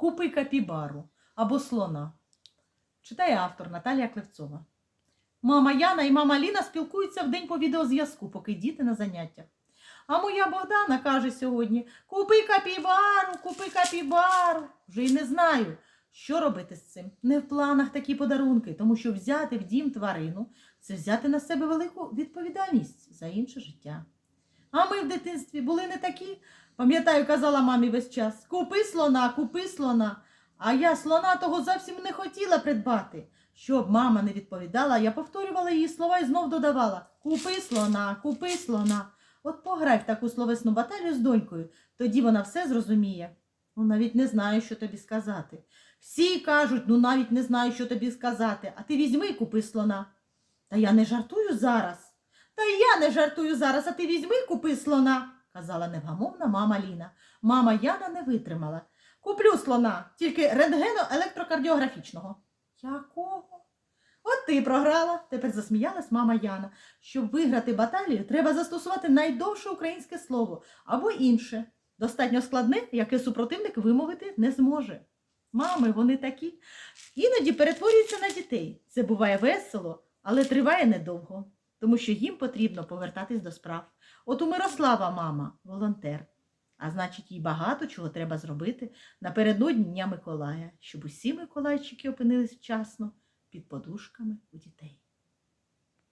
Купи капібару або слона. Читає автор Наталія Клевцова. Мама Яна і мама Ліна спілкуються в день по відеозв'язку, поки діти на заняттях. А моя Богдана каже сьогодні: Купи капібару, купи капібару. Вже й не знаю, що робити з цим. Не в планах такі подарунки, тому що взяти в дім тварину це взяти на себе велику відповідальність за інше життя. А ми в дитинстві були не такі. Пам'ятаю, казала мамі весь час: купи слона, купи слона. А я слона того зовсім не хотіла придбати. Щоб мама не відповідала, я повторювала її слова і знов додавала: Купи слона, купи слона. От пограй в таку словесну баталію з донькою, тоді вона все зрозуміє. Ну, навіть не знаю, що тобі сказати. Всі кажуть, ну навіть не знаю, що тобі сказати, а ти візьми і купи слона. Та я не жартую зараз. Та й я не жартую зараз, а ти візьми і купи слона, казала невгамовна мама Ліна. Мама Яна не витримала. Куплю слона, тільки рентгено-електрокардіографічного. Якого? От ти програла, тепер засміялась мама Яна. Щоб виграти баталію, треба застосувати найдовше українське слово або інше. Достатньо складне, яке супротивник вимовити не зможе. Мами, вони такі. Іноді перетворюються на дітей. Це буває весело, але триває недовго, тому що їм потрібно повертатись до справ. От у Мирослава мама волонтер. А значить, їй багато чого треба зробити напередодні Дня Миколая, щоб усі Миколайчики опинились вчасно під подушками у дітей.